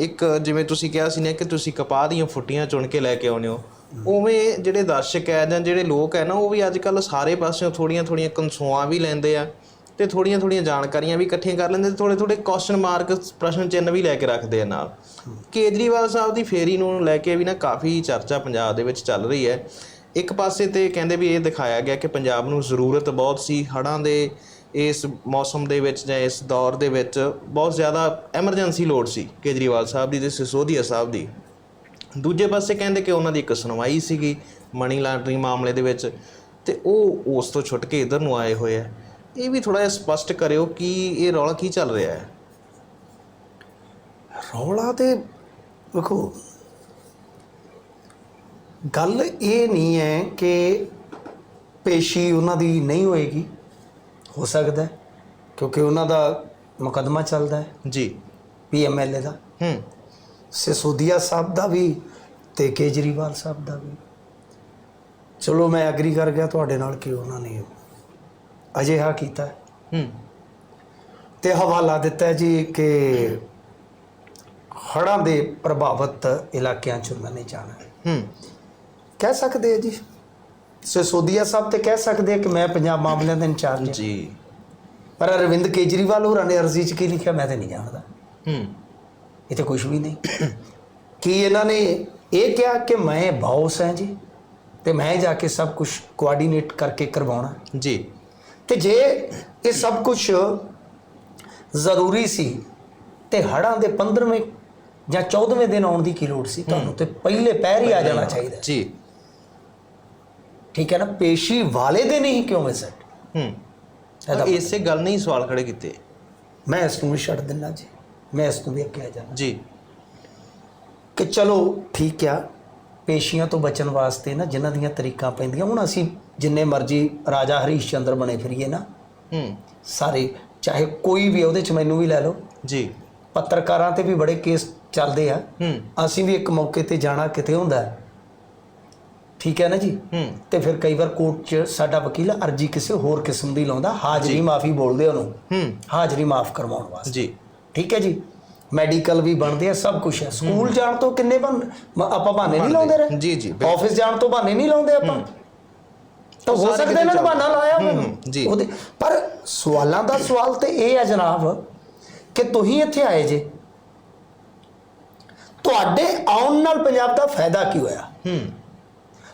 ਇੱਕ ਜਿਵੇਂ ਤੁਸੀਂ ਕਿਹਾ ਸੀ ਨੇ ਕਿ ਤੁਸੀਂ ਕਪਾਹ ਦੀਆਂ ਫੁੱਟੀਆਂ ਚੁਣ ਕੇ ਲੈ ਕੇ ਆਉਂਦੇ ਹੋ। ਉਵੇਂ ਜਿਹੜੇ ਦਰਸ਼ਕ ਹੈ ਜਾਂ ਜਿਹੜੇ ਲੋਕ ਹੈ ਨਾ, ਉਹ ਵੀ ਅੱਜ ਕੱਲ ਸਾਰੇ ਪਾਸਿਓਂ ਥੋੜੀਆਂ ਥੋੜੀਆਂ ਕੰਸੋਆਂ ਵੀ ਲੈਂਦੇ ਆ ਤੇ ਥੋੜੀਆਂ ਥੋੜੀਆਂ ਜਾਣਕਾਰੀਆਂ ਵੀ ਇਕੱਠੀਆਂ ਕਰ ਲੈਂਦੇ ਤੇ ਥੋੜੇ ਥੋੜੇ ਕੁਐਸਚਨ ਮਾਰਕ ਪ੍ਰਸ਼ਨ ਚਿੰਨ੍ਹ ਵੀ ਲੈ ਕੇ ਰੱਖਦੇ ਆ ਨਾਲ। ਕੇਜਰੀਵਾਲ ਸਾਹਿਬ ਦੀ ਫੇਰੀ ਨੂੰ ਲੈ ਕੇ ਵੀ ਨਾ ਕਾਫੀ ਚਰਚਾ ਪੰਜਾਬ ਦੇ ਵਿੱਚ ਚੱਲ ਰਹੀ ਹੈ। ਇੱਕ ਪਾਸੇ ਤੇ ਕਹਿੰਦੇ ਵੀ ਇਹ ਦਿਖਾਇਆ ਗਿਆ ਕਿ ਪੰਜਾਬ ਨੂੰ ਜ਼ਰੂਰਤ ਬਹੁਤ ਸੀ, ਹੜ੍ਹਾਂ ਦੇ ਇਸ ਮੌਸਮ ਦੇ ਵਿੱਚ ਜਾਂ ਇਸ ਦੌਰ ਦੇ ਵਿੱਚ ਬਹੁਤ ਜ਼ਿਆਦਾ ਐਮਰਜੈਂਸੀ ਲੋੜ ਸੀ ਕੇਜਰੀਵਾਲ ਸਾਹਿਬ ਦੀ ਤੇ ਸਿਸੋਦੀਆ ਸਾਹਿਬ ਦੀ। ਦੂਜੇ ਪਾਸੇ ਕਹਿੰਦੇ ਕਿ ਉਹਨਾਂ ਦੀ ਇੱਕ ਸੁਣਵਾਈ ਸੀਗੀ ਮਨੀ ਲਾਂਡਰਿੰਗ ਮਾਮਲੇ ਦੇ ਵਿੱਚ ਤੇ ਉਹ ਉਸ ਤੋਂ ਛੁੱਟ ਕੇ ਇਧਰ ਨੂੰ ਆਏ ਹੋਏ ਆ। ਇਹ ਵੀ ਥੋੜਾ ਜਿਹਾ ਸਪਸ਼ਟ ਕਰਿਓ ਕਿ ਇਹ ਰੌਲਾ ਕੀ ਚੱਲ ਰਿਹਾ ਹੈ? ਰੌਲਾ ਤੇ ਵੇਖੋ, ਗੱਲ ਇਹ ਨਹੀਂ ਹੈ ਕਿ ਪੇਸ਼ੀ ਉਹਨਾਂ ਦੀ ਨਹੀਂ ਹੋਏਗੀ। ਹੋ ਸਕਦਾ ਹੈ, ਕਿਉਂਕਿ ਉਹਨਾਂ ਦਾ ਮੁਕੱਦਮਾ ਚੱਲਦਾ ਹੈ। ਜੀ। ਪੀਐਮਐਲਏ ਦਾ। ਹੂੰ। ਸਿਸੋਦੀਆ ਸਾਹਿਬ ਦਾ ਵੀ ਤੇ ਕੇਜਰੀਵਾਲ ਸਾਹਿਬ ਦਾ ਵੀ। ਚਲੋ ਮੈਂ ਐਗਰੀ ਕਰ ਗਿਆ ਤੁਹਾਡੇ ਨਾਲ ਕਿ ਉਹਨਾਂ ਨੇ ਅਜਿਹਾ ਕੀਤਾ ਹੈ। ਹੂੰ। ਤੇ ਹਵਾਲਾ ਦਿੱਤਾ ਹੈ ਜੀ ਕਿ ਹੜ੍ਹਾਂ ਦੇ ਪ੍ਰਭਾਵਿਤ ਇਲਾਕਿਆਂ 'ਚ ਉਹਨਾਂ ਨੇ ਜਾਣਾ ਹੈ। ਹੂੰ। ਕਹਿ ਸਕਦੇ ਆ ਜੀ? ਸਿਸੋਦੀਆ ਸਾਹਿਬ ਤੇ ਕਹਿ ਸਕਦੇ ਆ ਕਿ ਮੈਂ ਪੰਜਾਬ ਮਾਮਲਿਆਂ ਦਾ ਇੰਚਾਰਜ ਹਾਂ। ਜੀ। ਪਰ ਅਰਵਿੰਦ ਕੇਜਰੀਵਾਲ ਹੋਰਾਂ ਨੇ ਅਰਜ਼ੀ 'ਚ ਕੀ ਲਿਖਿਆ ਮੈਂ ਤੇ ਨਹੀਂ ਜਾਣਦਾ। ਹੂੰ। ਇਹ ਤੇ ਕੁਝ ਵੀ ਨਹੀਂ। ਕੀ ਇਹਨਾਂ ਨੇ ਇਹ ਕਿਹਾ ਕਿ ਮੈਂ ਬੌਸ ਹਾਂ ਜੀ ਤੇ ਮੈਂ ਜਾ ਕੇ ਸਭ ਕੁਝ ਕੋਆਰਡੀਨੇਟ ਕਰਕੇ ਕਰਵਾਉਣਾ। ਜੀ। ਤੇ ਜੇ ਇਹ ਸਭ ਕੁਝ ਜ਼ਰੂਰੀ ਸੀ ਤੇ ਹੜਾਂ ਦੇ 15ਵੇਂ ਜਾਂ 14ਵੇਂ ਦਿਨ ਆਉਣ ਦੀ ਕੀ ਲੋੜ ਸੀ? ਤੁਹਾਨੂੰ ਤੇ ਪਹਿਲੇ ਪਹਿਰ ਹੀ ਆ ਜਾਣਾ। ਚਾਹੀਦਾ। ਜੀ। ਠੀਕ ਹੈ ਨਾ ਪੇਸ਼ੀ ਵਾਲੇ ਦੇ ਨਹੀਂ ਕਿਉਂ ਵਿਜ਼ਿਟ ਹੂੰ। ਇਹਦਾ ਇਸੇ ਗੱਲ ਨੇ ਹੀ ਸਵਾਲ ਖੜੇ ਕੀਤੇ। ਮੈਂ ਇਸ ਨੂੰ ਵੀ ਛੱਡ ਦਿੰਦਾ ਜੀ। ਮੈਂ ਇਸ ਨੂੰ ਵੀ ਅੱਗੇ ਜਾਣਾ ਜੀ। ਕਿ ਚਲੋ ਠੀਕ ਆ ਪੇਸ਼ੀਆਂ ਤੋਂ ਬਚਣ ਵਾਸਤੇ ਨਾ ਜਿਨ੍ਹਾਂ ਦੀਆਂ ਤਰੀਕਾਂ ਪੈਂਦੀਆਂ ਹੁਣ ਅਸੀਂ ਜਿੰਨੇ ਮਰਜ਼ੀ ਰਾਜਾ ਹਰੀਸ਼ ਚੰਦਰ ਬਣੇ ਫਿਰੀਏ ਨਾ। ਹੂੰ। ਸਾਰੇ ਚਾਹੇ ਕੋਈ ਵੀ ਉਹਦੇ ਚ ਮੈਨੂੰ ਵੀ ਲੈ ਲਓ। ਜੀ। ਪੱਤਰਕਾਰਾਂ ਤੇ ਵੀ ਬੜੇ ਕੇਸ ਚੱਲਦੇ ਆ। ਹੂੰ। ਅਸੀਂ ਵੀ ਇੱਕ ਮੌਕੇ ਤੇ ਜਾਣਾ ਕਿਤੇ ਹੁੰਦਾ। ਹੈ। ਠੀਕ ਹੈ ਨਾ ਜੀ? ਹੂੰ। ਤੇ ਫਿਰ ਕਈ ਵਾਰ ਕੋਰਟ 'ਚ ਸਾਡਾ ਵਕੀਲ ਅਰਜੀ ਕਿਸੇ ਹੋਰ ਕਿਸਮ ਦੀ ਲਾਉਂਦਾ ਹਾਜ਼ਰੀ ਮਾਫੀ ਬੋਲਦੇ ਉਹਨੂੰ। ਹੂੰ। ਹਾਜ਼ਰੀ ਮਾਫ ਕਰਵਾਉਣ ਵਾਸਤੇ। ਜੀ। ਠੀਕ ਹੈ ਜੀ? ਮੈਡੀਕਲ ਵੀ ਬਣਦੇ ਆ ਸਭ ਕੁਝ ਹੈ। ਸਕੂਲ ਜਾਣ ਤੋਂ ਕਿੰਨੇ ਬਣ ਆਪਾਂ ਬਹਾਨੇ ਨਹੀਂ ਲਾਉਂਦੇ ਰਹੇ। ਜੀ ਜੀ। ਆਫਿਸ ਜਾਣ ਤੋਂ ਬਹਾਨੇ ਨਹੀਂ ਲਾਉਂਦੇ ਆਪਾਂ। ਤਾਂ ਹੋ ਸਕਦਾ ਇਹਨਾਂ ਨੇ ਬਹਾਨਾ ਲਾਇਆ ਜੀ। ਉਹਦੇ ਪਰ ਸਵਾਲਾਂ ਦਾ ਸਵਾਲ ਤੇ ਇਹ ਹੈ ਜਨਾਬ ਕਿ ਤੁਸੀਂ ਇੱਥੇ ਆਏ ਜੇ। ਤੁਹਾਡੇ ਆਉਣ ਨਾਲ ਪੰਜਾਬ ਦਾ ਫਾਇਦਾ ਕੀ ਹੋਇਆ? ਹੂੰ।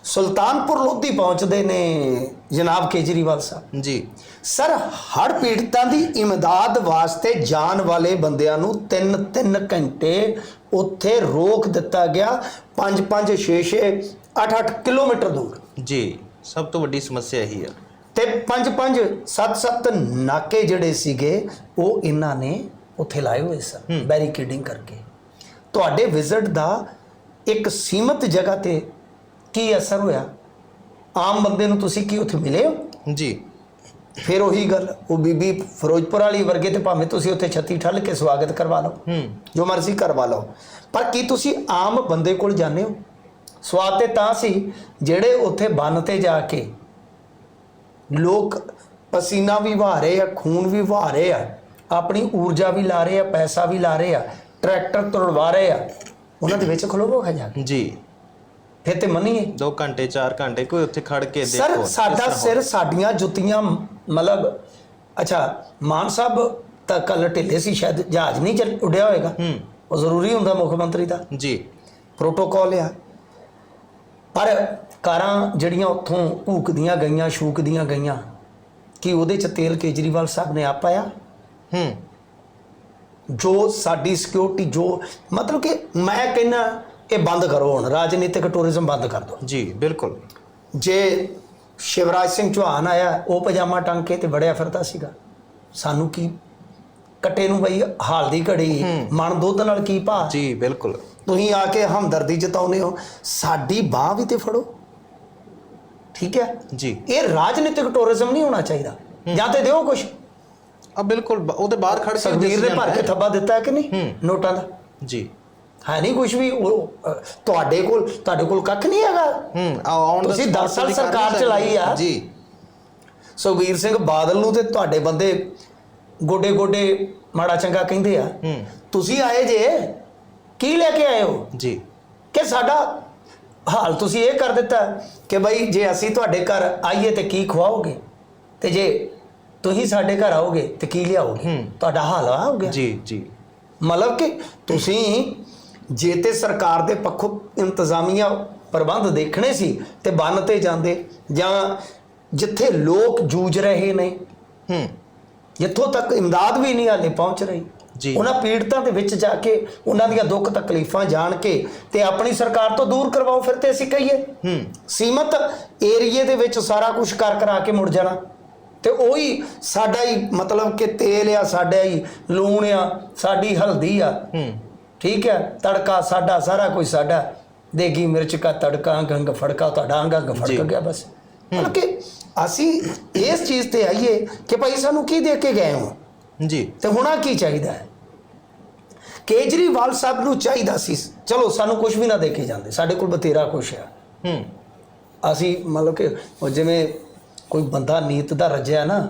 ਸੁਲਤਾਨਪੁਰ ਲੋਧੀ ਪਹੁੰਚਦੇ ਨੇ ਜਨਾਬ ਕੇਜਰੀਵਾਲ ਸਾਹਿਬ। ਜੀ। ਸਰ ਹੜ ਪੀੜਤਾਂ ਦੀ ਇਮਦਾਦ ਵਾਸਤੇ ਜਾਣ ਵਾਲੇ ਬੰਦਿਆਂ ਨੂੰ 3-3 ਘੰਟੇ ਉੱਥੇ ਰੋਕ ਦਿੱਤਾ ਗਿਆ। 5-5 6-6 8-8 ਕਿਲੋਮੀਟਰ ਦੂਰ। ਜੀ ਸਭ ਤੋਂ ਵੱਡੀ ਸਮੱਸਿਆ ਇਹੀ ਆ। ਤੇ 5-5 7-7 ਨਾਕੇ ਜਿਹੜੇ ਸੀਗੇ ਉਹ ਇਹਨਾਂ ਨੇ ਉੱਥੇ ਲਾਏ ਹੋਏ ਸਨ ਬੈਰੀਕੇਡਿੰਗ ਕਰਕੇ। ਤੁਹਾਡੇ ਵਿਜ਼ਿਟ ਦਾ ਇੱਕ ਸੀਮਤ ਜਗ੍ਹਾ ਤੇ ਕੀ ਅਸਰ ਹੋਇਆ? ਆਮ ਬੰਦੇ ਨੂੰ ਤੁਸੀਂ ਕੀ ਉੱਥੇ ਮਿਲੇ ਹੋ? ਜੀ। ਫਿਰ ਉਹੀ ਗੱਲ ਉਹ ਬੀਬੀ ਫਿਰੋਜ਼ਪੁਰ ਵਾਲੀ ਵਰਗੇ ਤੇ ਭਾਵੇਂ ਤੁਸੀਂ ਉੱਥੇ ਛੱਤੀ ਠੱਲ ਕੇ ਸਵਾਗਤ ਕਰਵਾ ਲਓ ਹੂੰ। ਜੋ ਮਰਜ਼ੀ ਕਰਵਾ ਲਓ। ਪਰ ਕੀ ਤੁਸੀਂ ਆਮ ਬੰਦੇ ਕੋਲ ਜਾਂਦੇ ਹੋ? ਸਵਾਦ ਤੇ ਤਾਂ ਸੀ ਜਿਹੜੇ ਉੱਥੇ ਬੰਨ ਤੇ ਜਾ ਕੇ ਲੋਕ ਪਸੀਨਾ ਵੀ ਵਹਾ ਰਹੇ ਆ ਖੂਨ ਵੀ ਵਹਾ ਰਹੇ ਆ ਆਪਣੀ ਊਰਜਾ ਵੀ ਲਾ ਰਹੇ ਆ ਪੈਸਾ ਵੀ ਲਾ ਰਹੇ ਆ ਟਰੈਕਟਰ ਤੁੜਵਾ ਰਹੇ ਆ ਉਹਨਾਂ ਦੇ ਵਿੱਚ ਖਲੋਵੋ ਖਾ ਜਾ ਕੇ। ਜੀ। ਫਿਰ ਤੇ ਮੰਨੀਏ? 2 ਘੰਟੇ 4 ਘੰਟੇ ਕੋਈ ਉੱਥੇ ਖੜ ਕੇ ਦੇਖੋ ਸਰ ਸਾਡਾ ਸਿਰ ਸਾਡੀਆਂ ਜੁੱਤੀਆਂ ਮਤਲਬ ਅੱਛਾ ਮਾਨ ਸਾਹਿਬ ਤਾਂ ਕੱਲ ਢਿੱਲੇ ਸੀ ਸ਼ਾਇਦ ਜਹਾਜ਼ ਨਹੀਂ ਉੱਡਿਆ ਹੋਏਗਾ। ਹੂੰ। ਉਹ ਜ਼ਰੂਰੀ ਹੁੰਦਾ ਮੁੱਖ ਮੰਤਰੀ ਦਾ। ਜੀ। ਪ੍ਰੋਟੋਕਾਲ ਆ। ਪਰ ਕਾਰਾਂ ਜਿਹੜੀਆਂ ਉੱਥੋਂ ਭੂਕਦੀਆਂ ਗਈਆਂ ਸ਼ੂਕਦੀਆਂ ਗਈਆਂ ਕਿ ਉਹਦੇ ਚ ਤੇਲ ਕੇਜਰੀਵਾਲ ਸਾਹਿਬ ਨੇ ਆਪ ਪਾਇਆ? ਹੂੰ। ਜੋ ਸਾਡੀ ਸਿਕਿਉਰਿਟੀ ਜੋ ਮਤਲਬ ਕਿ ਮੈਂ ਕਹਿੰਦਾ ਇਹ ਬੰਦ ਕਰੋ ਹੁਣ ਰਾਜਨੀਤਿਕ ਟੂਰਿਜ਼ਮ ਬੰਦ ਕਰ ਦਿਓ। ਜੀ ਬਿਲਕੁਲ। ਜੇ ਸ਼ਿਵਰਾਜ ਸਿੰਘ ਚੌਹਾਨ ਆਇਆ ਉਹ ਪਜਾਮਾ ਟੰਗ ਕੇ ਤੇ ਵੜਿਆ ਫਿਰਦਾ ਸੀਗਾ। ਸਾਨੂੰ ਕੀ ਕੱਟੇ ਨੂੰ ਬਈ ਹਾਲ ਦੀ ਘੜੀ ਮਨ ਦੁੱਧ ਨਾਲ ਕੀ ਭਾ ਜੀ ਬਿਲਕੁਲ। ਤੁਸੀਂ ਆ ਕੇ ਹਮਦਰਦੀ ਜਤਾਉਂਦੇ ਹੋ ਸਾਡੀ ਬਾਹ ਵੀ ਤੇ ਫੜੋ। ਠੀਕ ਹੈ? ਜੀ। ਇਹ ਰਾਜਨੀਤਿਕ ਟੂਰਿਜ਼ਮ ਨਹੀਂ ਹੋਣਾ ਚਾਹੀਦਾ। ਜਾਂ ਤੇ ਦਿਓ ਕੁਛ। ਆ ਬਿਲਕੁਲ ਉਹਦੇ ਬਾਹਰ ਖੜ ਕੇ ਸਰਵੀਰ ਨੇ ਭਰ ਕੇ ਥੱਬਾ ਦਿੱਤਾ ਕਿ ਨਹੀਂ। ਨੋਟਾਂ ਦਾ। ਜੀ। ਹੈ ਨਹੀਂ ਕੁਝ ਵੀ ਉਹ, ਤੁਹਾਡੇ ਕੋਲ ਤੁਹਾਡੇ ਕੋਲ ਕੱਖ ਨਹੀਂ ਹੈਗਾ। ਹੂੰ ਆਉਣ ਤੁਸੀਂ ਦਸ ਸਾਲ ਸਰਕਾਰ ਚਲਾਈ ਆ। ਜੀ। ਸੁਖਬੀਰ ਸਿੰਘ ਬਾਦਲ ਨੂੰ ਤੇ ਤੁਹਾਡੇ ਬੰਦੇ ਗੋਡੇ ਗੋਡੇ ਮਾੜਾ ਚੰਗਾ ਕਹਿੰਦੇ ਆ। ਹੂੰ। ਤੁਸੀਂ ਆਏ ਜੇ ਕੀ ਲੈ ਕੇ ਆਏ ਹੋ? ਜੀ। ਕਿ ਸਾਡਾ ਹਾਲ ਤੁਸੀਂ ਇਹ ਕਰ ਦਿੱਤਾ ਕਿ ਬਈ ਜੇ ਅਸੀਂ ਤੁਹਾਡੇ ਘਰ ਆਈਏ ਤੇ ਕੀ ਖਵਾਓਗੇ? ਤੇ ਜੇ ਤੁਸੀਂ ਸਾਡੇ ਘਰ ਆਓਗੇ ਤੇ ਕੀ ਲਿਆਓਗੇ? ਹੂੰ। ਤੁਹਾਡਾ ਹਾਲ ਆ ਹੋ ਗਿਆ ਜੀ ਜੀ। ਮਤਲਬ ਕਿ ਤੁਸੀਂ ਜੇ ਤੇ ਸਰਕਾਰ ਦੇ ਪੱਖੋਂ ਇੰਤਜ਼ਾਮੀਆ ਪ੍ਰਬੰਧ ਦੇਖਣੇ ਸੀ ਤੇ ਬੰਨ ਤੇ ਜਾਂਦੇ ਜਾਂ ਜਿੱਥੇ ਲੋਕ ਜੂਝ ਰਹੇ ਨੇ ਹੂੰ। ਜਿੱਥੋਂ ਤੱਕ ਇਮਦਾਦ ਵੀ ਨਹੀਂ ਹਾਲੇ ਪਹੁੰਚ ਰਹੀ। ਜੀ। ਉਹਨਾਂ ਪੀੜਤਾਂ ਦੇ ਵਿੱਚ ਜਾ ਕੇ ਉਹਨਾਂ ਦੀਆਂ ਦੁੱਖ ਤਕਲੀਫਾਂ ਜਾਣ ਕੇ ਤੇ ਆਪਣੀ ਸਰਕਾਰ ਤੋਂ ਦੂਰ ਕਰਵਾਓ ਫਿਰ ਤੇ ਅਸੀਂ ਕਹੀਏ। ਹੂੰ। ਸੀਮਤ ਏਰੀਏ ਦੇ ਵਿੱਚ ਸਾਰਾ ਕੁਝ ਕਰ ਕਰਾ ਕੇ ਮੁੜ ਜਾਣਾ। ਤੇ ਉਹੀ ਸਾਡਾ ਹੀ ਮਤਲਬ ਕਿ ਤੇਲ ਆ ਸਾਡਾ ਹੀ ਲੂਣ ਆ ਸਾਡੀ ਹਲਦੀ ਆ। ਹੂੰ। ਠੀਕ ਹੈ ਤੜਕਾ ਸਾਡਾ ਸਾਰਾ ਕੁਝ ਸਾਡਾ। ਦੇਗੀ ਮਿਰਚ ਦਾ ਤੜਕਾ ਅੰਗ ਫੜਕਾ ਤੁਹਾਡਾ ਜੀ। ਫੜਕ ਗਿਆ ਬਸ। ਮਤਲਬ ਕਿ ਅਸੀਂ ਇਸ ਚੀਜ਼ ਤੇ ਆਈਏ ਕਿ ਭਾਈ ਸਾਨੂੰ ਕੀ ਦੇ ਕੇ ਗਏ ਹੋ? ਜੀ। ਤੇ ਹੁਣਾ ਕੀ ਚਾਹੀਦਾ ਹੈ? ਕੇਜਰੀਵਾਲ ਸਾਹਿਬ ਨੂੰ ਚਾਹੀਦਾ ਸੀ। ਚਲੋ ਸਾਨੂੰ ਕੁਝ ਵੀ ਨਾ ਦੇ ਕੇ ਜਾਂਦੇ। ਸਾਡੇ ਕੋਲ ਬਤੇਰਾ ਕੁਛ ਆ। ਹੂੰ। ਅਸੀਂ ਮਤਲਬ ਕਿ ਉਹ ਜਿਵੇਂ ਕੋਈ ਬੰਦਾ ਨੀਤ ਦਾ ਰੱਜਿਆ ਨਾ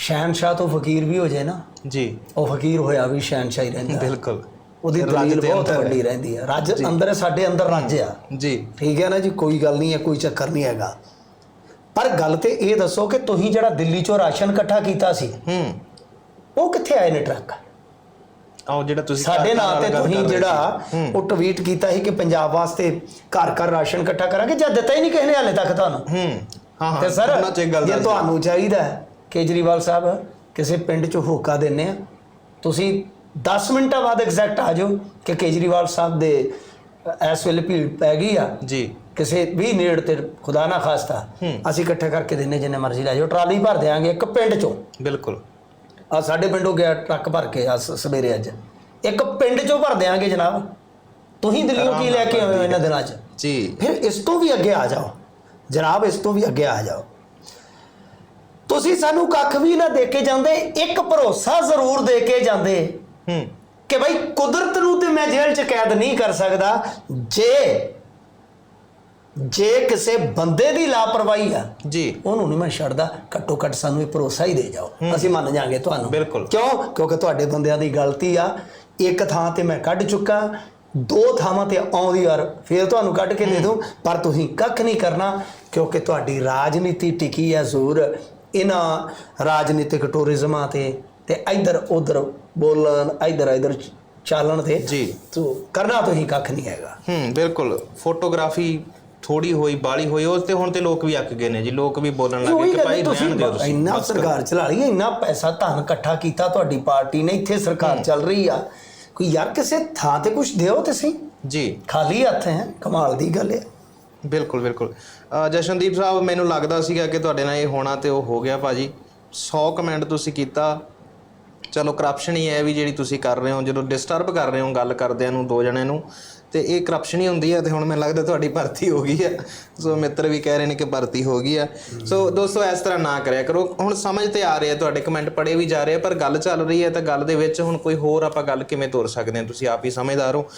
ਸ਼ਹਿਨशाह ਤੋਂ ਫਕੀਰ ਵੀ ਹੋ ਜਾਏ ਨਾ ਜੀ। ਉਹ ਫਕੀਰ ਹੋਇਆ ਵੀ ਸ਼ਹਿਨशाह ਹੀ ਰਹਿੰਦਾ। ਬਿਲਕੁਲ। ਉਹਦੀ ਦਲੀਲ ਬਹੁਤ ਵੱਡੀ ਰਹਿੰਦੀ ਹੈ। ਰਾਜ ਅੰਦਰ ਸਾਡੇ ਅੰਦਰ ਰਾਜ ਆ। ਜੀ। ਠੀਕ ਹੈ ਨਾ ਜੀ ਕੋਈ ਗੱਲ ਨਹੀਂ ਹੈ ਕੋਈ ਚੱਕਰ ਨਹੀਂ ਹੈਗਾ। ਪਰ ਗੱਲ ਤੇ ਇਹ ਦੱਸੋ ਕਿ ਤੁਸੀਂ ਜਿਹੜਾ ਦਿੱਲੀ ਚੋਂ ਰਾਸ਼ਨ ਇਕੱਠਾ ਕੀਤਾ ਸੀ ਹੂੰ। ਉਹ ਕਿੱਥੇ ਆਏ ਨੇ ਟਰੱਕ? ਆਓ ਜਿਹੜਾ ਤੁਸੀਂ ਸਾਡੇ ਨਾਂ ਤੇ ਤੁਸੀਂ ਜਿਹੜਾ ਉਹ ਟਵੀਟ ਕੀਤਾ ਸੀ ਕਿ ਪੰਜਾਬ ਵਾਸਤੇ ਘਰ ਘਰ ਰਾਸ਼ਨ ਇਕੱਠਾ ਕਰਾਂਗੇ ਜਾਂ ਦਿੱਤਾ ਹੀ ਨਹੀਂ ਕਿਸੇ ਨੇ ਹਾਲੇ ਤੱਕ ਤੁਹਾਨੂੰ? ਹੂੰ। ਹਾਂ ਹਾਂ। ਤੇ ਸਰ ਇਹ ਤੁਹਾਨੂੰ ਚਾਹੀਦਾ ਹੈ ਕੇਜਰੀਵਾਲ ਸਾਹਿਬ ਕਿਸੇ ਪਿੰਡ 'ਚ ਹੋਕਾ ਦਿੰਨੇ ਆ। ਤੁਸੀਂ 10 ਮਿੰਟਾਂ ਬਾਅਦ ਐਗਜ਼ੈਕਟ ਆ ਜਾਓ ਕਿ ਕੇਜਰੀਵਾਲ ਸਾਹਿਬ ਦੇ ਇਸ ਵੇਲੇ ਭੀੜ ਪੈ ਗਈ ਆ। ਜੀ। ਕਿਸੇ ਵੀ ਨੇੜ ਤੇ ਖੁਦਾ ਨਾ ਖਾਸਤਾ। ਅਸੀਂ ਇਕੱਠੇ ਕਰਕੇ ਦਿੰਨੇ ਜਿੰਨੇ ਮਰਜ਼ੀ ਲੈ ਜਾਓ ਟਰਾਲੀ ਭਰ ਦਿਆਂਗੇ ਇੱਕ ਪਿੰਡ 'ਚੋਂ। ਬਿਲਕੁਲ। ਆ ਸਾਡੇ ਪਿੰਡੋਂ ਗਿਆ ਟਰੱਕ ਭਰ ਕੇ ਆ ਸਵੇਰੇ ਅੱਜ। ਇੱਕ ਪਿੰਡ 'ਚੋਂ ਭਰ ਦਿਆਂਗੇ ਜਨਾਬ। ਤੁਸੀਂ ਦਿੱਲੀੋਂ ਕੀ ਲੈ ਕੇ ਆਏ ਹੋ ਇਹਨਾਂ ਦਿਨਾਂ 'ਚ? ਜੀ। ਫਿਰ ਇਸ ਤੋਂ ਵੀ ਅੱਗੇ ਆ ਜਾਓ। ਜਨਾਬ ਇਸ ਤੋਂ ਵੀ ਅੱਗੇ ਆ ਜਾਓ। ਤੁਸੀਂ ਸਾਨੂੰ ਕੱਖ ਵੀ ਨਾ ਦੇ ਕੇ ਜਾਂਦੇ ਇੱਕ ਭਰੋਸਾ ਜ਼ਰੂਰ ਦੇ ਕੇ ਜਾਂਦੇ। ਹੂੰ। ਕਿ ਭਾਈ ਕੁਦਰਤ ਨੂੰ ਤੇ ਮੈਂ ਜੇਲ੍ਹ 'ਚ ਕੈਦ ਨਹੀਂ ਕਰ ਸਕਦਾ ਜੇ ਜੇ ਕਿਸੇ ਬੰਦੇ ਦੀ ਲਾਪਰਵਾਹੀ ਆ ਜੀ। ਉਹਨੂੰ ਨਹੀਂ ਮੈਂ ਛੱਡਦਾ ਘੱਟੋ ਘੱਟ ਸਾਨੂੰ ਇਹ ਭਰੋਸਾ ਹੀ ਦੇ ਜਾਓ। ਅਸੀਂ ਮੰਨ ਜਾਾਂਗੇ ਤੁਹਾਨੂੰ। ਬਿਲਕੁਲ। ਕਿਉਂ? ਕਿਉਂਕਿ ਤੁਹਾਡੇ ਬੰਦਿਆਂ ਦੀ ਗਲਤੀ ਆ। ਇੱਕ ਥਾਂ ਤੇ ਮੈਂ ਕੱਢ ਚੁੱਕਾ ਦੋ ਥਾਵਾਂ ਤੇ ਆਉਂਦੀ ਯਾਰ ਫਿਰ ਤੁਹਾਨੂੰ ਕੱਢ ਕੇ ਦੇ ਦੂੰ ਪਰ ਤੁਸੀਂ ਕੱਖ ਨਹੀਂ ਕਰਨਾ ਕਿਉਂਕਿ ਤੁਹਾਡੀ ਰਾਜਨੀਤੀ ਟਿਕੀ ਹੈ ਜ਼ੋਰ ਇਹਨਾਂ ਰਾਜਨੀਤਿਕ ਟੂਰਿਜ਼ਮਾਂ ਤੇ ਤੇ ਇੱਧਰ ਉੱਧਰ ਬੋਲਣ ਇੱਧਰ ਇੱਧਰ ਚਾਲਣ ਤੇ ਜੀ। ਤੋ ਕਰਨਾ ਤੁਸੀਂ ਕੱਖ ਨਹੀਂ ਹੈਗਾ। ਹੂੰ ਬਿਲਕੁਲ। ਫੋਟੋਗ੍ਰਾਫੀ ਥੋੜੀ ਹੋਈ ਬਾਲੀ ਹੋਈ ਉਸ ਤੇ ਹੁਣ ਤੇ ਲੋਕ ਵੀ ਅੱਕ ਗਏ ਨੇ ਜੀ ਲੋਕ ਵੀ ਬੋਲਣ ਲੱਗੇ ਕਿ ਭਾਈ ਹੈ, ਤੁਸੀਂ ਰਹਿਣ ਦਿਓ ਤੁਸੀਂ ਇੰਨਾ। ਸਰਕਾਰ ਚਲਾ ਰਹੀ ਹੈ ਇੰਨਾ ਪੈਸਾ ਧਨ ਇਕੱਠਾ ਕੀਤਾ ਤੁਹਾਡੀ ਪਾਰਟੀ ਨੇ ਇੱਥੇ ਸਰਕਾਰ ਚੱਲ ਰਹੀ ਆ। ਕੋਈ ਯਾਰ ਕਿਸੇ ਥਾਂ ਤੇ ਕੁਝ ਦਿਓ ਤੇ ਸਹੀ। ਜੀ। ਖਾਲੀ ਹੱਥ ਹੈ ਕਮਾਲ ਦੀ ਗੱਲ ਹੈ। ਬਿਲਕੁਲ ਬਿਲਕੁਲ। ਅ, ਜਸ਼ਨਦੀਪ ਸਾਹਿਬ ਮੈਨੂੰ ਲੱਗਦਾ ਸੀਗਾ ਕਿ ਤੁਹਾਡੇ ਨਾਲ ਇਹ ਹੋਣਾ ਤੇ ਉਹ ਹੋ ਗਿਆ ਭਾਜੀ। 100 ਕਮੈਂਟ ਤੁਸੀਂ ਕੀਤਾ। ਚਲੋ ਕਰਪਸ਼ਨ ਹੀ ਹੈ ਵੀ ਜਿਹੜੀ ਤੁਸੀਂ ਕਰ ਰਹੇ ਹੋ। ਜਦੋਂ ਡਿਸਟਰਬ ਕਰ ਰਹੇ ਹੋ ਗੱਲ ਕਰਦਿਆਂ ਨੂੰ ਦੋ ਜਣਿਆਂ ਨੂੰ ਤੇ ਇਹ ਕਰਪਸ਼ਨ ਹੀ ਹੁੰਦੀ ਹੈ ਤੇ ਹੁਣ ਮੈਨੂੰ ਲੱਗਦਾ ਤੁਹਾਡੀ ਭਰਤੀ ਹੋ ਗਈ ਹੈ ਸੋ ਮਿੱਤਰ ਵੀ ਕਹਿ ਰਹੇ ਨੇ ਕਿ ਭਰਤੀ ਹੋ ਗਈ ਹੈ ਸੋ ਦੋਸਤੋ ਇਸ ਤਰ੍ਹਾਂ ਨਾ ਕਰਿਆ ਕਰੋ। ਹੁਣ ਸਮਝ ਤੇ ਆ ਰਿਹਾ ਤੁਹਾਡੇ ਕਮੈਂਟ ਪੜੇ ਵੀ ਜਾ ਰਹੇ ਆ ਪਰ ਗੱਲ ਚੱਲ ਰਹੀ ਹੈ ਤਾਂ ਗੱਲ ਦੇ ਵਿੱਚ ਹੁਣ ਕੋਈ ਹੋਰ ਆਪਾਂ ਗੱਲ ਕਿਵੇਂ ਤੋਰ ਸਕਦੇ ਹਾਂ? ਤੁਸੀਂ ਆਪ ਹੀ ਸਮਝਦਾਰ ਹੋ।